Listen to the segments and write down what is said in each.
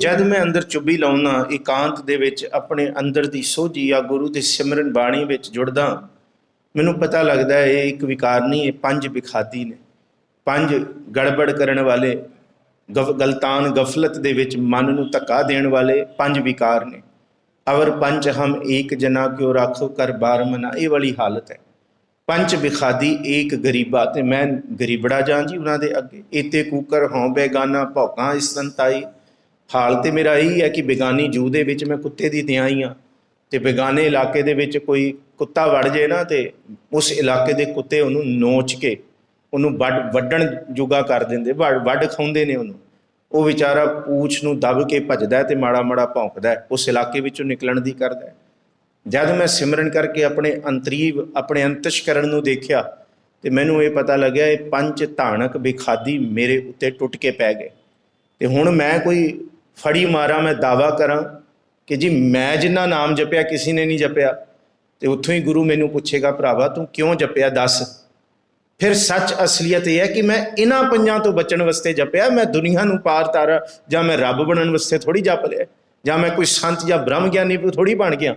ਜਦ ਮੈਂ ਅੰਦਰ ਚੁੱਭੀ ਲਾਉਣਾ ਇਕਾਂਤ ਦੇ ਵਿੱਚ ਆਪਣੇ ਅੰਦਰ ਦੀ ਸੋਝੀ ਆ ਗੁਰੂ ਦੇ ਸਿਮਰਨ ਬਾਣੀ ਵਿੱਚ ਜੁੜਦਾ, ਮੈਨੂੰ ਪਤਾ ਲੱਗਦਾ ਹੈ, ਇਹ ਇੱਕ ਵਿਕਾਰ ਨਹੀਂ, ਇਹ ਪੰਜ ਵਿਖਾਤੀ ਨੇ। ਪੰਜ ਗੜਬੜ ਕਰਨ ਵਾਲੇ ਗਲਤਾਨ ਗਫਲਤ ਦੇ ਵਿੱਚ ਮਨ ਨੂੰ ਧੱਕਾ ਦੇਣ ਵਾਲੇ ਪੰਜ ਵਿਕਾਰ ਨੇ। ਅਵਰ ਪੰਜ ਹਮ ਏਕ ਜਨਾ ਕਿਉ ਰਾਖੋ ਕਰ ਬਾਰ ਮਨਾ, ਇਹ ਵਾਲੀ ਹਾਲਤ ਹੈ। ਪੰਜ ਵਿਖਾਦੀ ਏਕ ਗਰੀਬਾ, ਤੇ ਮੈਂ ਗਰੀਬੜਾ ਜਾਂ ਜੀ ਉਹਨਾਂ ਦੇ ਅੱਗੇ। ਇਤੇ ਕੂਕਰ, ਹਉ ਬੇਗਾਨਾ, ਭੌਕਾਂ, ਇਸ ਇਸਤੰਤਾਈ ਹਾਲ ਤੇ ਮੇਰਾ ਇਹੀ ਹੈ ਕਿ ਬੇਗਾਨੀ ਜੂ ਦੇ ਵਿੱਚ ਮੈਂ ਕੁੱਤੇ ਦੀ ਦਿਆਈ ਆ ਤੇ ਬੇਗਾਨੇ ਇਲਾਕੇ ਦੇ ਵਿੱਚ ਕੋਈ ਕੁੱਤਾ ਵੜ ਜੇ ਨਾ ਤੇ ਉਸ ਇਲਾਕੇ ਦੇ ਕੁੱਤੇ ਉਹਨੂੰ ਨੋਚ ਕੇ ਉਹਨੂੰ ਵੱਢ, ਵੱਢਣ ਜੁਗਾ ਕਰ ਦਿੰਦੇ, ਵੱਢ ਵੱਢ ਖਾਉਂਦੇ ਨੇ ਉਹਨੂੰ। ਉਹ ਵਿਚਾਰਾ ਪੂਛ ਨੂੰ ਦਬ ਕੇ ਭੱਜਦਾ ਹੈ ਤੇ ਮਾੜਾ ਮਾੜਾ ਭੌਂਕਦਾ ਉਸ ਇਲਾਕੇ ਵਿੱਚੋਂ ਨਿਕਲਣ ਦੀ ਕਰਦਾ ਜਦ ਮੈਂ ਸਿਮਰਨ ਕਰਕੇ ਆਪਣੇ ਅੰਤਰੀਵ, ਆਪਣੇ ਅੰਤਸ਼ਕਰਨ ਨੂੰ ਦੇਖਿਆ ਤੇ ਮੈਨੂੰ ਇਹ ਪਤਾ ਲੱਗਿਆ, ਇਹ ਪੰਜ ਧਾਨਕ ਵਿਖਾਦੀ ਮੇਰੇ ਉੱਤੇ ਟੁੱਟ ਕੇ ਪੈ ਗਏ। ਤੇ ਹੁਣ ਮੈਂ ਕੋਈ ਫੜੀ ਮਾਰਾਂ, ਮੈਂ ਦਾਵਾ ਕਰਾਂ ਕਿ ਜੀ ਮੈਂ ਜਿੰਨਾ ਨਾਮ ਜਪਿਆ, ਕਿਸੇ ਨੇ ਨਹੀਂ ਜਪਿਆ। ਤੇ ਉੱਥੋਂ ਹੀ ਗੁਰੂ ਮੈਨੂੰ ਪੁੱਛੇਗਾ, ਭਰਾਵਾ ਤੂੰ ਕਿਉਂ ਜਪਿਆ, ਦੱਸ। ਫਿਰ ਸੱਚ ਅਸਲੀਅਤ ਇਹ ਹੈ ਕਿ ਮੈਂ ਇਹਨਾਂ ਪੰਜਾਂ ਤੋਂ ਬਚਣ ਵਾਸਤੇ ਜਪਿਆ। ਮੈਂ ਦੁਨੀਆ ਨੂੰ ਪਾਰ ਤਾਰਾ ਜਾਂ ਮੈਂ ਰੱਬ ਬਣਨ ਵਾਸਤੇ ਥੋੜੀ ਜਪ ਲਿਆ, ਜਾਂ ਮੈਂ ਕੋਈ ਸੰਤ ਜਾਂ ਬ੍ਰਹਮ ਗਿਆਨੀ ਥੋੜੀ ਬਣ ਗਿਆ।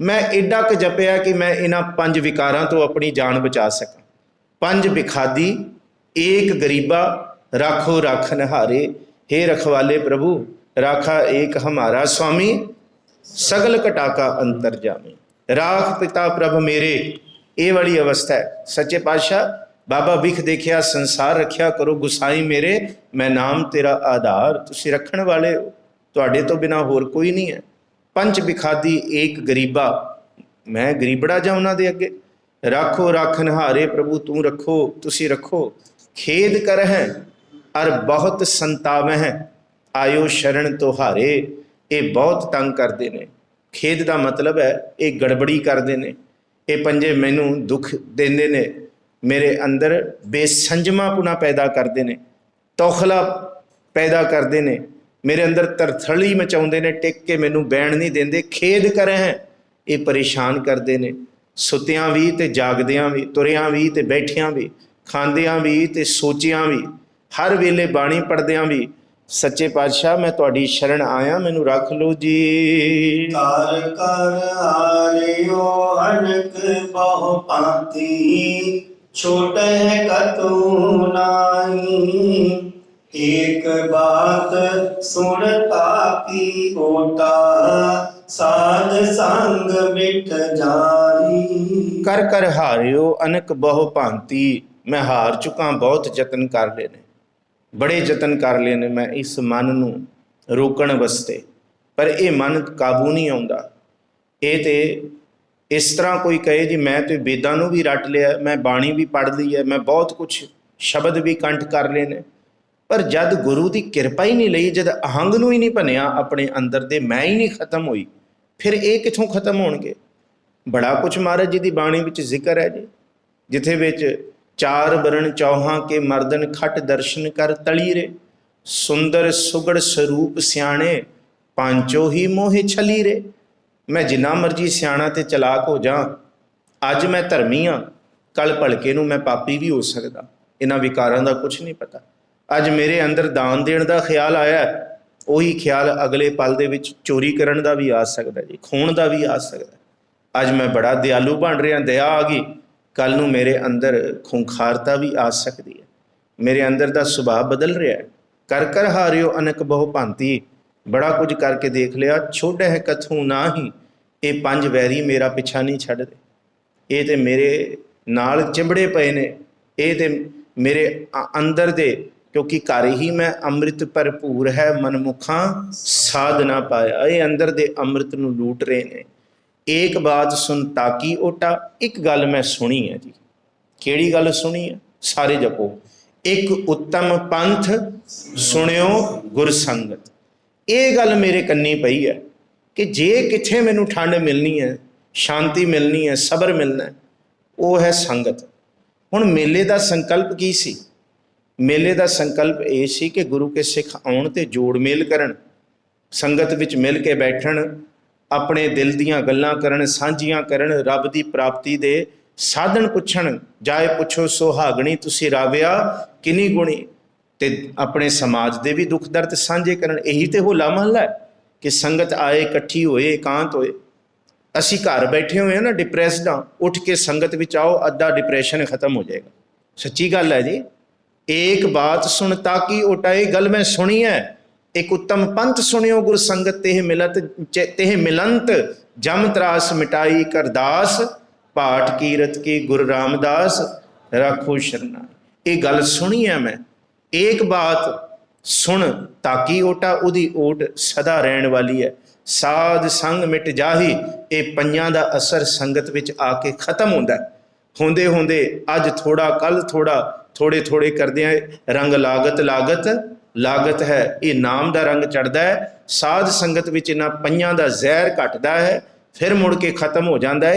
ਮੈਂ ਐਡਾ ਕੁ ਜਪਿਆ ਕਿ ਮੈਂ ਇਹਨਾਂ ਪੰਜ ਵਿਕਾਰਾਂ ਤੋਂ ਆਪਣੀ ਜਾਨ ਬਚਾ ਸਕਾਂ। ਪੰਜ ਵਿਖਾਦੀ ਏਕ ਗਰੀਬਾ, ਰਾਖੋ ਰਾਖਨ ਨਿਹਾਰੇ। हे ਰਖਵਾਲੇ ਪ੍ਰਭੂ ਰਾਖਾ ਏਕ ਹਮਾਰਾ ਸੁਆਮੀ, ਸਗਲ ਕਟਾਕਾ ਅੰਤਰ ਜਾਮੀ। ਰਾਖ ਪਿਤਾ ਪ੍ਰਭ ਮੇਰੇ, ਇਹ ਵਾਲੀ ਅਵਸਥਾ ਹੈ। ਸੱਚੇ ਪਾਤਸ਼ਾਹ, ਬਾਬਾ ਵਿਖ ਦੇਖਿਆ, ਸੰਸਾਰ ਰੱਖਿਆ ਕਰੋ, ਗੁਸਾਈ ਮੇਰੇ, ਮੈਂ ਨਾਮ ਤੇਰਾ ਆਧਾਰ। ਤੁਸੀਂ ਰੱਖਣ ਵਾਲੇ ਹੋ। ਤੁਹਾਡੇ ਤੋਂ ਬਿਨਾ ਹੋਰ ਕੋਈ ਨਹੀਂ ਹੈ। ਪੰਜ ਵਿਖਾਦੀ ਏਕ ਗਰੀਬਾ। ਮੈਂ ਗਰੀਬੜਾ ਜਾ ਉਹਨਾਂ ਦੇ ਅੱਗੇ? ਰੱਖੋ ਰੱਖਨ ਹਾਰੇ ਪ੍ਰਭੂ, ਤੂੰ ਰੱਖੋ, ਤੁਸੀਂ ਰੱਖੋ। ਖੇਦ ਕਰ ਹੈ ਅਰ ਬਹੁਤ ਸੰਤਾਵ ਹੈ ਆਇਓ ਸ਼ਰਨ ਤੁਹਾਰੇ, ਇਹ ਬਹੁਤ ਤੰਗ ਕਰਦੇ ਨੇ। ਖੇਦ ਦਾ ਮਤਲਬ ਹੈ, ਇਹ ਗੜਬੜੀ ਕਰਦੇ ਨੇ। ਇਹ ਪੰਜੇ ਮੈਨੂੰ ਦੁੱਖ ਦਿੰਦੇ ਨੇ। ਮੇਰੇ ਅੰਦਰ ਬੇਸੰਜਮਾਪੁਣਾ ਪੈਦਾ ਕਰਦੇ ਨੇ। ਤੌਖਲਾ ਪੈਦਾ ਕਰਦੇ ਨੇ। ਮੇਰੇ ਅੰਦਰ ਤਰਥਲੀ ਮਚਾਉਂਦੇ ਨੇ। ਟਿਕ ਕੇ ਮੈਨੂੰ ਬੈਣ ਨਹੀਂ ਦਿੰਦੇ। ਖੇਦ ਕਰੇ ਹੈ, ਇਹ ਪਰੇਸ਼ਾਨ ਕਰਦੇ ਨੇ। ਸੁੱਤਿਆਂ ਵੀ ਤੇ ਜਾਗਦਿਆਂ ਵੀ, ਤੁਰਿਆਂ ਵੀ ਤੇ ਬੈਠਿਆਂ ਵੀ, ਖਾਂਦਿਆਂ ਵੀ ਤੇ ਸੋਚਿਆਂ ਵੀ, ਹਰ ਵੇਲੇ ਬਾਣੀ ਪੜਦਿਆਂ ਵੀ ਸੱਚੇ ਪਾਤਸ਼ਾਹ ਮੈਂ ਤੁਹਾਡੀ ਸ਼ਰਨ ਆਇਆ ਮੈਨੂੰ ਰੱਖ ਲਓ ਜੀ। ਕਰ ਕਰ ਆਰਿਓ ਅਨਕ ਬਹੁ ਪਾਤੀ ਛੋਟੇ ਕਤੂ ਨਾਹੀ। ਏਕ ਬਾਤ ਸੁਣਤਾ ਕੀ ਓਟਾ ਸਾਧ ਸੰਗ ਮਿਟ ਜਾਈ। ਕਰ ਕਰ ਹਾਰਿਓ ਅਨਕ ਬਹੁ ਭਾਂਤੀ ਮੈਂ ਹਾਰ ਚੁੱਕਾ ਬਹੁਤ ਯਤਨ ਕਰ ਲਏ ਨੇ। ਬੜੇ ਯਤਨ ਕਰ ਲਏ ਨੇ ਮੈਂ ਇਸ ਮਨ ਨੂੰ ਰੋਕਣ ਵਾਸਤੇ। ਪਰ ਇਹ ਮਨ ਕਾਬੂ ਨਹੀਂ ਆਉਂਦਾ। ਇਹ ਤੇ ਇਸ ਤਰ੍ਹਾਂ ਕੋਈ ਕਹੇ ਜੀ, ਮੈਂ ਤੇ ਵੇਦਾਂ ਨੂੰ ਵੀ ਰੱਟ ਲਿਆ, ਮੈਂ ਬਾਣੀ ਵੀ ਪੜ੍ਹ ਲਈ ਹੈ, ਮੈਂ ਬਹੁਤ ਕੁਝ ਸ਼ਬਦ ਵੀ ਕੰਠ ਕਰ ਲਏ ਨੇ। ਪਰ ਜਦ ਗੁਰੂ ਦੀ ਕਿਰਪਾ ਹੀ ਨਹੀਂ ਲਈ, ਜਦ ਅਹੰਗ ਨੂੰ ਹੀ ਨਹੀਂ ਭੰਨਿਆ, ਆਪਣੇ ਅੰਦਰ ਦੇ ਮੈਂ ਹੀ ਨਹੀਂ ਖਤਮ ਹੋਈ, ਫਿਰ ਇਹ ਕਿੱਥੋਂ ਖਤਮ ਹੋਣਗੇ? ਬੜਾ ਕੁਝ ਮਹਾਰਾਜ ਜੀ ਦੀ ਬਾਣੀ ਵਿੱਚ ਜ਼ਿਕਰ ਹੈ ਜੀ, ਜਿੱਥੇ ਵਿੱਚ ਚਾਰ ਬਰਨ ਚੌਹਾਂ ਕੇ ਮਰਦਨ ਖਟ ਦਰਸ਼ਨ ਕਰ ਤਲੀਰੇ, ਸੁੰਦਰ ਸੁਗੜ ਸਰੂਪ ਸਿਆਣੇ, ਪਾਂਚੋ ਹੀ ਮੋਹਿ ਛਲੀਰੇ। ਮੈਂ ਜਿੰਨਾ ਮਰਜ਼ੀ ਸਿਆਣਾ ਤੇ ਚਲਾਕ ਹੋ ਜਾ, ਅੱਜ ਮੈਂ ਧਰਮੀ ਆ, ਕੱਲ ਭਲਕੇ ਨੂੰ ਮੈਂ ਪਾਪੀ ਵੀ ਹੋ ਸਕਦਾ। ਇਹਨਾਂ ਵਿਕਾਰਾਂ ਦਾ ਕੁਝ ਨਹੀਂ ਪਤਾ। ਅੱਜ ਮੇਰੇ ਅੰਦਰ ਦਾਨ ਦੇਣ ਦਾ ਖਿਆਲ ਆਇਆ ਉਹੀ ਖਿਆਲ ਅਗਲੇ ਪਲ ਦੇ ਵਿੱਚ ਚੋਰੀ ਕਰਨ ਦਾ ਵੀ ਆ ਸਕਦਾ ਜੀ, ਖੋਣ ਦਾ ਵੀ ਆ ਸਕਦਾ। ਅੱਜ ਮੈਂ ਬੜਾ ਦਿਆਲੂ ਬਣ ਰਿਹਾ, ਦਇਆ ਆ ਗਈ। ਕੱਲ ਨੂੰ ਮੇਰੇ ਅੰਦਰ ਖੁੰਖਾਰਤਾ ਵੀ ਆ ਸਕਦੀ ਹੈ। ਮੇਰੇ ਅੰਦਰ ਦਾ ਸੁਭਾਅ ਬਦਲ ਰਿਹਾ ਹੈ। ਕਰ ਕਰ ਹਾਰਿਓ ਅਨਕ ਬਹੁ ਭਾਂਤੀ। ਬੜਾ ਕੁਝ ਕਰਕੇ ਦੇਖ ਲਿਆ ਛੋੜੈ ਹੈ ਕਥੂ ਨਾਹੀ। ਇਹ ਪੰਜ ਵੈਰੀ ਮੇਰਾ ਪਿੱਛਾ ਨਹੀਂ ਛੱਡਦੇ ਇਹ ਤੇ ਮੇਰੇ ਨਾਲ ਚਿੰਬੜੇ ਪਏ ਨੇ। ਇਹ ਤੇ ਮੇਰੇ ਅੰਦਰ ਦੇ, ਕਿਉਂਕਿ ਘਰ ਹੀ ਮੈਂ ਅੰਮ੍ਰਿਤ ਭਰਪੂਰ ਹੈ, ਮਨਮੁਖਾਂ ਸਾਧਨਾ ਪਾਇਆ। ਇਹ ਅੰਦਰ ਦੇ ਅੰਮ੍ਰਿਤ ਨੂੰ ਲੂਟ ਰਹੇ ਨੇ। ਏਕ ਬਾਤ ਸੁਨ ਤਾਕੀ ਓਟਾ, ਇੱਕ ਗੱਲ ਮੈਂ ਸੁਣੀ ਹੈ ਜੀ। ਕਿਹੜੀ ਗੱਲ ਸੁਣੀ ਹੈ? ਸਾਰੇ ਜਪੋ। ਇੱਕ ਉੱਤਮ ਪੰਥ ਸੁਣਿਓ ਗੁਰ ਸੰਗਤ। ਇਹ ਗੱਲ ਮੇਰੇ ਕੰਨੀ ਪਈ ਹੈ ਕਿ ਜੇ ਕਿੱਥੇ ਮੈਨੂੰ ਠੰਡ ਮਿਲਣੀ ਹੈ, ਸ਼ਾਂਤੀ ਮਿਲਣੀ ਹੈ, ਸਬਰ ਮਿਲਣਾ ਹੈ, ਉਹ ਹੈ ਸੰਗਤ। ਹੁਣ ਮੇਲੇ ਦਾ ਸੰਕਲਪ ਕੀ ਸੀ? ਮੇਲੇ ਦਾ ਸੰਕਲਪ ਇਹ ਸੀ ਕਿ ਗੁਰੂ ਕੇ ਸਿੱਖ ਆਉਣ ਤੇ ਜੋੜ ਮੇਲ ਕਰਨ, ਸੰਗਤ ਵਿੱਚ ਮਿਲ ਕੇ ਬੈਠਣ ਆਪਣੇ ਦਿਲ ਦੀਆਂ ਗੱਲਾਂ ਕਰਨ, ਸਾਂਝੀਆਂ ਕਰਨ, ਰੱਬ ਦੀ ਪ੍ਰਾਪਤੀ ਦੇ ਸਾਧਨ ਪੁੱਛਣ। ਜਾਏ ਪੁੱਛੋ ਸੁਹਾਗਣੀ, ਤੁਸੀਂ ਰਾਵਿਆ ਕਿਨੀ ਗੁਣੀ? ਤੇ ਆਪਣੇ ਸਮਾਜ ਦੇ ਵੀ ਦੁੱਖ ਦਰਦ ਸਾਂਝੇ ਕਰਨ। ਇਹੀ ਤੇ ਹੋਲਾ ਮਹੱਲਾ ਕਿ ਸੰਗਤ ਆਏ, ਇਕੱਠੀ ਹੋਏ, ਇਕਾਂਤ ਹੋਏ। ਅਸੀਂ ਘਰ ਬੈਠੇ ਹੋਏ ਆ ਨਾ ਡਿਪਰੈਸਡ ਆ ਉੱਠ ਕੇ ਸੰਗਤ ਵਿੱਚ ਆਓ, ਅੱਧਾ ਡਿਪਰੈਸ਼ਨ ਖਤਮ ਹੋ ਜਾਏਗਾ। ਸੱਚੀ ਗੱਲ ਹੈ ਜੀ, ਏਕ ਬਾਤ ਸੁਣ ਤਾ ਕਿ ਉਟਾਏ? ਗੱਲ ਮੈਂ ਸੁਣੀ ਹੈ। ਇੱਕ ਉੱਤਮ ਪੰਥ ਸੁਣਿਓ, ਗੁਰ ਸੰਗਤ ਤੇਹ ਮਿਲਤ ਤੇਹ ਮਿਲੰਤ, ਜਮ ਤਰਾਸ ਮਿਟਾਈ ਕਰਦਾਸ ਪਾਠ ਕੀਰਤ ਕੀ ਗੁਰ ਰਾਮਦਾਸ, ਰੱਖੋ ਸ਼ਰਨਾ। ਇਹ ਗੱਲ ਸੁਣੀ ਹੈ ਮੈਂ। ਏਕ ਬਾਤ ਸੁਣ ਤਾਕੀ ਓਟਾ, ਉਹਦੀ ਓਟ ਸਦਾ ਰਹਿਣ ਵਾਲੀ ਹੈ ਸਾਧ ਸੰਗ ਮਿਟ ਜਾਹੀ, ਇਹ ਪੰਜਾਂ ਦਾ ਅਸਰ ਸੰਗਤ ਵਿੱਚ ਆ ਕੇ ਖਤਮ ਹੁੰਦਾ ਹੁੰਦੇ ਹੁੰਦੇ ਅੱਜ ਥੋੜਾ ਕੱਲ ਥੋੜਾ, ਥੋੜੇ ਥੋੜੇ ਕਰਦੇ ਆ ਰੰਗ ਲਾਗਤ ਲਾਗਤ ਲਾਗਤ ਹੈ। ਇਹ ਨਾਮ ਦਾ ਰੰਗ ਚੜਦਾ ਹੈ। ਸਾਧ ਸੰਗਤ ਵਿੱਚ ਇਹਨਾਂ ਪੰਜਾਂ ਦਾ ਜ਼ਹਿਰ ਘਟਦਾ ਹੈ। ਫਿਰ ਮੁੜ ਕੇ ਖਤਮ ਹੋ ਜਾਂਦਾ ਹੈ।